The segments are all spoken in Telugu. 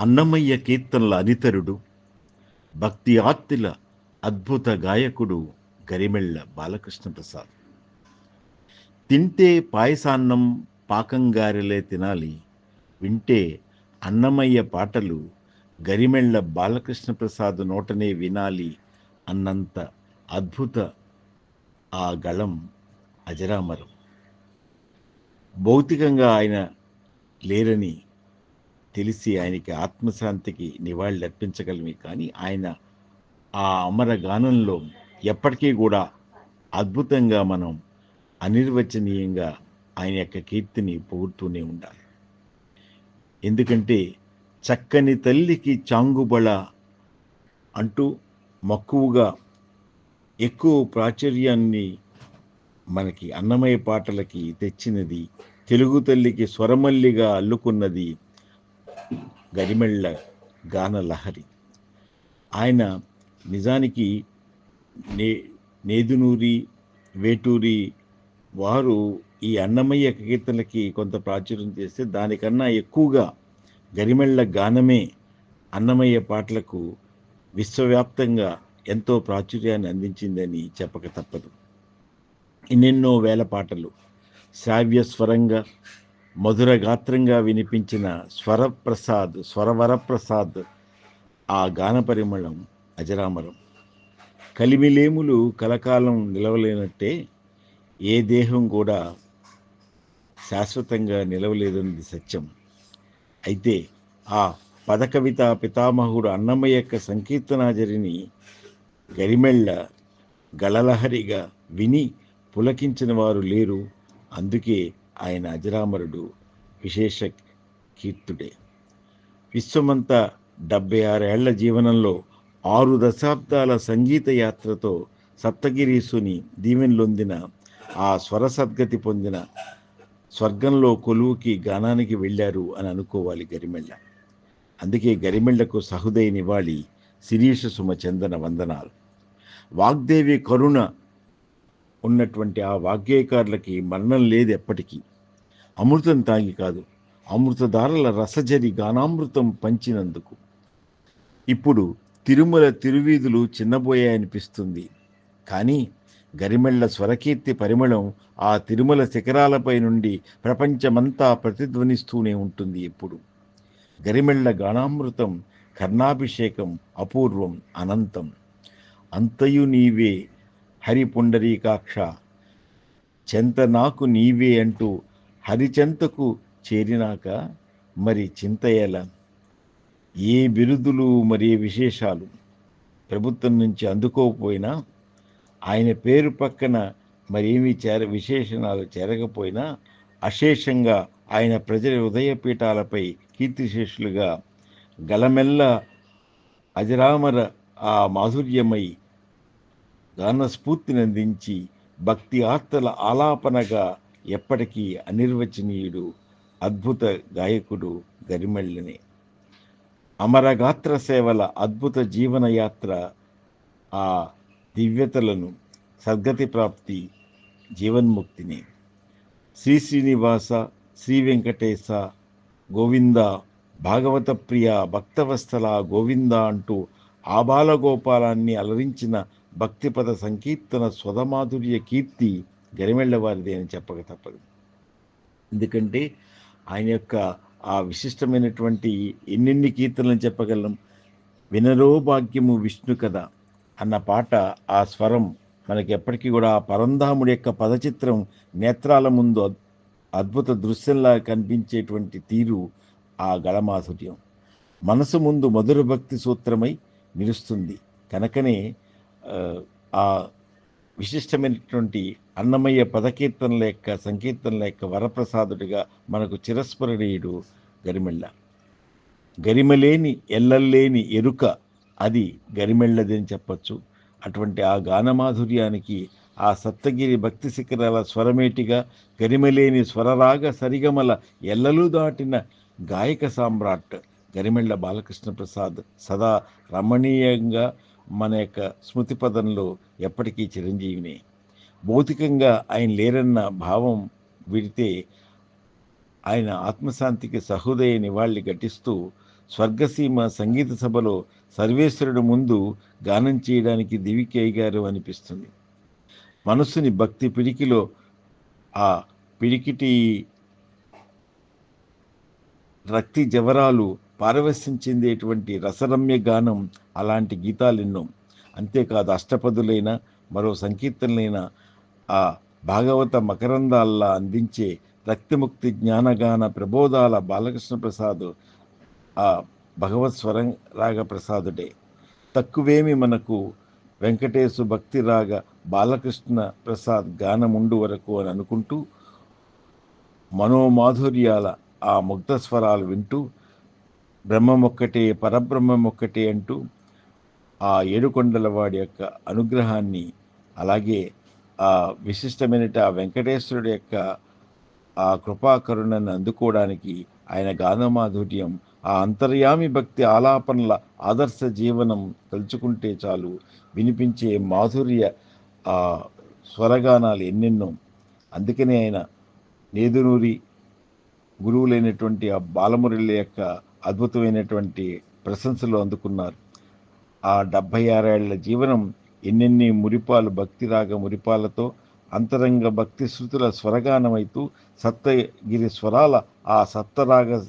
అన్నమయ్య కీర్తనల అనితరుడు భక్తి ఆర్తిల అద్భుత గాయకుడు గరిమెళ్ళ బాలకృష్ణ ప్రసాద్ తింటే పాయసాన్నం పాకంగారెలే తినాలి వింటే అన్నమయ్య పాటలు గరిమెళ్ళ బాలకృష్ణ ప్రసాద్ నోటనే వినాలి అన్నంత అద్భుత ఆ గళం అజరామరం. భౌతికంగా ఆయన లేరని తెలిసి ఆయనకి ఆత్మశాంతికి నివాళులు అర్పించగలమే కానీ ఆయన ఆ అమర గానంలో ఎప్పటికీ కూడా అద్భుతంగా మనం అనిర్వచనీయంగా ఆయన యొక్క కీర్తిని పొగుడుతూనే ఉండాలి. ఎందుకంటే చక్కని తల్లికి చాంగుబళ అంటూ మక్కువగా ఎక్కువ ప్రాచుర్యాన్ని మనకి అన్నమయ పాటలకి తెచ్చినది తెలుగు తల్లికి స్వరమల్లిగా అల్లుకున్నది గరిమెళ్ళ గాన లహరి. ఆయన నిజానికి నే నేదునూరి వేటూరి వారు ఈ అన్నమయ్య కీర్తనలకి కొంత ప్రాచుర్యం చేస్తే దానికన్నా ఎక్కువగా గరిమెళ్ళ గానమే అన్నమయ్య పాటలకు విశ్వవ్యాప్తంగా ఎంతో ప్రాచుర్యాన్ని అందించిందని చెప్పక తప్పదు. ఎన్నెన్నో వేల పాటలు. శ్రావ్య స్వరంగా మధుర గాత్రంగా వినిపించిన స్వరప్రసాద్ స్వరవరప్రసాద్ ఆ గాన పరిమళం అజరామరం. కలిమిలేములు కలకాలం నిలవలేనట్టే ఏ దేహం కూడా శాశ్వతంగా నిలవలేదన్నది సత్యం. అయితే ఆ పదకవిత పితామహుడు అన్నమయ్య యొక్క సంకీర్తనాజరిని గరిమెళ్ళ గళలహరిగా విని పులకించిన వారు లేరు. అందుకే ఆయన అజరామరుడు విశేష కీర్తుడే. విశ్వమంతా డెబ్బై ఆరేళ్ళ జీవనంలో ఆరు దశాబ్దాల సంగీత యాత్రతో సప్తగిరీసుని దీవెనలొందిన ఆ స్వర సద్గతి పొందిన స్వర్గంలో కొలువుకి గానానికి వెళ్ళారు అని అనుకోవాలి గరిమెళ్ళ. అందుకే గరిమెళ్ళకు సహృదయ నివాళి శిరీష సుమ చందన వందనాలు. వాగ్దేవి కరుణ ఉన్నటువంటి ఆ వాగ్గేయకారులకి మరణం లేదు ఎప్పటికీ అమృతం తాగి కాదు అమృతధారల రసజరి గానామృతం పంచినందుకు. ఇప్పుడు తిరుమల తిరువీధులు చిన్నబోయాయనిపిస్తుంది. కానీ గరిమెళ్ళ స్వరకీర్తి పరిమళం ఆ తిరుమల శిఖరాలపై నుండి ప్రపంచమంతా ప్రతిధ్వనిస్తూనే ఉంటుంది ఎప్పుడు. గరిమెళ్ళ గానామృతం కర్ణాభిషేకం అపూర్వం అనంతం. అంతయు నీవే హరి పుండరీకాక్ష చెంత నాకు నీవే అంటూ హరిచంతకు చేరినాక మరి చింత ఎలా? ఏ బిరుదులు మరి ఏ విశేషాలు? ప్రభుత్వం నుంచి అందుకోకపోయినా ఆయన పేరు పక్కన మరేమీ చేర విశేషణాలు చేరకపోయినా అశేషంగా ఆయన ప్రజల హృదయపీఠాలపై కీర్తిశేషులుగా గలమెల్ల అజరామర ఆ మాధుర్యమై గానస్ఫూర్తిని అందించి భక్తి ఆర్తల ఆలాపనగా ఎప్పటికీ అనిర్వచనీయుడు అద్భుత గాయకుడు గరిమెళ్ళనే. అమరగాత్ర సేవల అద్భుత జీవనయాత్ర ఆ దివ్యతలను సద్గతి ప్రాప్తి జీవన్ముక్తిని. శ్రీ శ్రీనివాస శ్రీ వెంకటేశ గోవింద భాగవత ప్రియ భక్తవస్థల గోవింద అంటూ ఆబాలగోపాలాన్ని అలరించిన భక్తిపద సంకీర్తన స్వదమాధుర్య కీర్తి గరిమెళ్ళ వారిది అని చెప్పక తప్పదు. ఎందుకంటే ఆయన యొక్క ఆ విశిష్టమైనటువంటి ఎన్నెన్ని కీర్తనలు చెప్పగలం? వినరో భాగ్యము విష్ణు కథ అన్న పాట ఆ స్వరం మనకి ఎప్పటికీ కూడా ఆ పరంధాముడి యొక్క పదచిత్రం నేత్రాల ముందు అద్భుత దృశ్యంలా కనిపించేటువంటి తీరు ఆ గళమాధుర్యం. మనసు ముందు మధుర భక్తి సూత్రమై నిలుస్తుంది. కనుకనే ఆ విశిష్టమైనటువంటి అన్నమయ్య పదకీర్తనల యొక్క సంకీర్తనల యొక్క వరప్రసాదుడిగా మనకు చిరస్మరణీయుడు గరిమెళ్ళ. గరిమలేని ఎల్లల్లేని ఎరుక అది గరిమెళ్ళది అని చెప్పచ్చు. అటువంటి ఆ గానమాధుర్యానికి ఆ సప్తగిరి భక్తి శిఖరాల స్వరమేటిగా గరిమలేని స్వరరాగ సరిగమల ఎల్లలు దాటిన గాయక సామ్రాట్ గరిమెళ్ళ బాలకృష్ణ ప్రసాద్ సదా రమణీయంగా మన యొక్క స్మృతి పదంలో ఎప్పటికీ చిరంజీవినే. భౌతికంగా ఆయన లేరన్న భావం విడితే ఆయన ఆత్మశాంతికి సహృదయ నివాళి ఘటిస్తూ స్వర్గసీమ సంగీత సభలో సర్వేశ్వరుడు ముందు గానం చేయడానికి దివికేయగారు అనిపిస్తుంది. మనస్సుని భక్తి పిడికిలో ఆ పిడికిటి రక్తి జవరాలు పారవస్యం చెందేటువంటి రసరమ్య గానం అలాంటి గీతాలు ఎన్నో. అంతేకాదు అష్టపదులైన మరో సంకీర్తనలైన ఆ భాగవత మకరందాల్లా అందించే రక్తిముక్తి జ్ఞానగాన ప్రబోధాల బాలకృష్ణ ప్రసాద్ ఆ భగవత్ స్వరం రాగ ప్రసాదుడే. తక్కువేమి మనకు వెంకటేశు భక్తి రాగ బాలకృష్ణ ప్రసాద్ గానముండు వరకు అని అనుకుంటూ మనోమాధుర్యాల ఆ ముగ్ధ స్వరాలు వింటూ బ్రహ్మం ఒక్కటే పరబ్రహ్మం ఒక్కటే అంటూ ఆ ఏడుకొండల వాడి యొక్క అనుగ్రహాన్ని అలాగే ఆ విశిష్టమైన ఆ వెంకటేశ్వరుడి యొక్క ఆ కృపాకరుణను అందుకోవడానికి ఆయన గానమాధుర్యం ఆ అంతర్యామి భక్తి ఆలాపనల ఆదర్శ జీవనం తలుచుకుంటే చాలు వినిపించే మాధుర్య ఆ స్వరగానాలు ఎన్నెన్నో. అందుకనే ఆయన నేదునూరి గురువులైనటువంటి ఆ బాలమురళి యొక్క అద్భుతమైనటువంటి ప్రశంసలు అందుకున్నారు. ఆ డెబ్భై ఆరేళ్ళ జీవనం ఎన్నెన్ని మురిపాలు భక్తి రాగ మురిపాలతో అంతరంగ భక్తి శృతుల స్వరగానమైతూ సప్తగిరి స్వరాల ఆ సప్తరాగ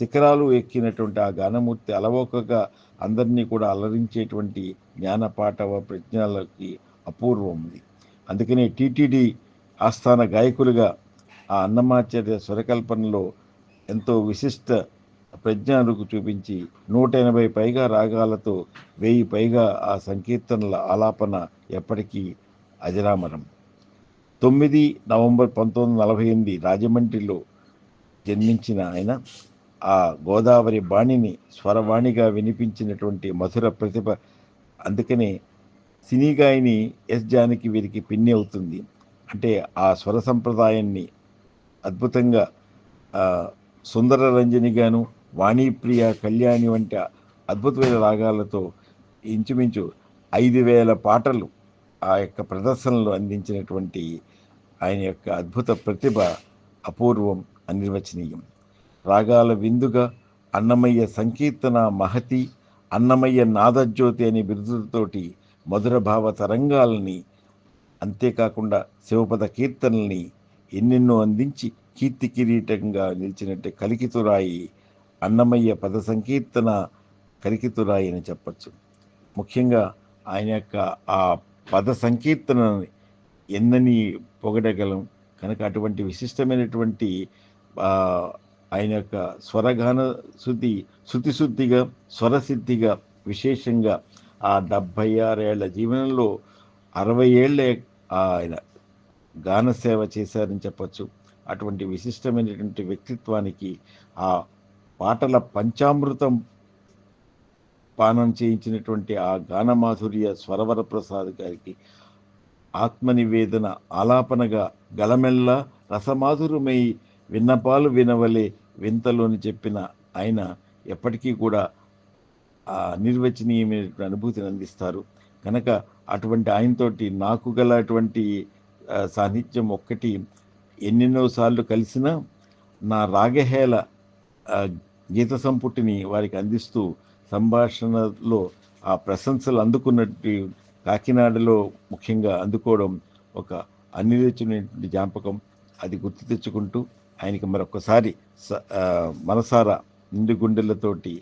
శిఖరాలు ఎక్కినటువంటి ఆ గానమూర్తి అలవోకగా అందరినీ కూడా అలరించేటువంటి జ్ఞానపాఠవ ప్రజ్ఞలకి అపూర్వం ఉంది అందుకనే టీటీడీ ఆస్థాన గాయకులుగా ఆ అన్నమాచార్య స్వరకల్పనలో ఎంతో విశిష్ట ప్రజ్ఞాలకు చూపించి నూట ఎనభై పైగా రాగాలతో వెయ్యి పైగా ఆ సంకీర్తనల ఆలాపన ఎప్పటికీ అజరామరం. తొమ్మిది నవంబర్ పంతొమ్మిది నలభై ఎనిమిది రాజమండ్రిలో జన్మించిన ఆయన ఆ గోదావరి బాణిని స్వరవాణిగా వినిపించినటువంటి మధుర ప్రతిభ అందుకనే సినీ గాయని ఎస్ జానకి వీరికి పిన్ని అవుతుంది. అంటే ఆ స్వర సంప్రదాయాన్ని అద్భుతంగా సుందర రంజనిగాను వాణిప్రియ కళ్యాణి వంటి అద్భుతమైన రాగాలతో ఇంచుమించు ఐదు వేల పాటలు ఆ యొక్క ప్రదర్శనలు అందించినటువంటి ఆయన యొక్క అద్భుత ప్రతిభ అపూర్వం అనిర్వచనీయం. రాగాల విందుగా అన్నమయ్య సంకీర్తన మహతి అన్నమయ్య నాదజ్యోతి అనే బిరుదులతోటి మధుర భావ తరంగాలని అంతేకాకుండా శివపద కీర్తనల్ని ఎన్నెన్నో అందించి కీర్తి కిరీటంగా నిలిచినట్టు కలికితురాయి అన్నమయ్య పద సంకీర్తన కరికితురాయని అని చెప్పచ్చు. ముఖ్యంగా ఆయన యొక్క ఆ పద సంకీర్తనని ఎన్నని పొగడగలం కనుక అటువంటి విశిష్టమైనటువంటి ఆయన యొక్క స్వరగాన శృతి శృతిశుద్ధిగా స్వరసిద్ధిగా విశేషంగా ఆ డెబ్భై ఆరేళ్ళ జీవనంలో అరవై ఏళ్ళే ఆయన గానసేవ చేశారని చెప్పచ్చు. అటువంటి విశిష్టమైనటువంటి వ్యక్తిత్వానికి ఆ పాటల పంచామృతం పానం చేయించినటువంటి ఆ గానమాధుర్య స్వరవర ప్రసాద్ గారికి ఆత్మనివేదన ఆలాపనగా గలమెల్ల రసమాధురమై విన్నపాలు వినవలే వింతలోని చెప్పిన ఆయన ఎప్పటికీ కూడా ఆ నిర్వచనీయమైనటువంటి అనుభూతిని అందిస్తారు. కనుక అటువంటి ఆయనతోటి నాకు గల అటువంటి సాన్నిధ్యం ఒక్కటి ఎన్నెన్నోసార్లు కలిసినా నా రాగహేళ గీత సంపుటిని వారికి అందిస్తూ సంభాషణలో ఆ ప్రశంసలు అందుకున్నట్టు కాకినాడలో ముఖ్యంగా అందుకోవడం ఒక అన్నిరచనటువంటి జ్ఞాపకం. అది గుర్తు తెచ్చుకుంటూ ఆయనకి మరొకసారి మనసారా నిండు గుండెలతోటి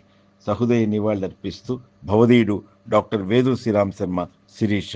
సహృదయ నివాళులర్పిస్తూ భవదీయుడు డాక్టర్ వేదు శ్రీరామ్ శర్మ శిరీష.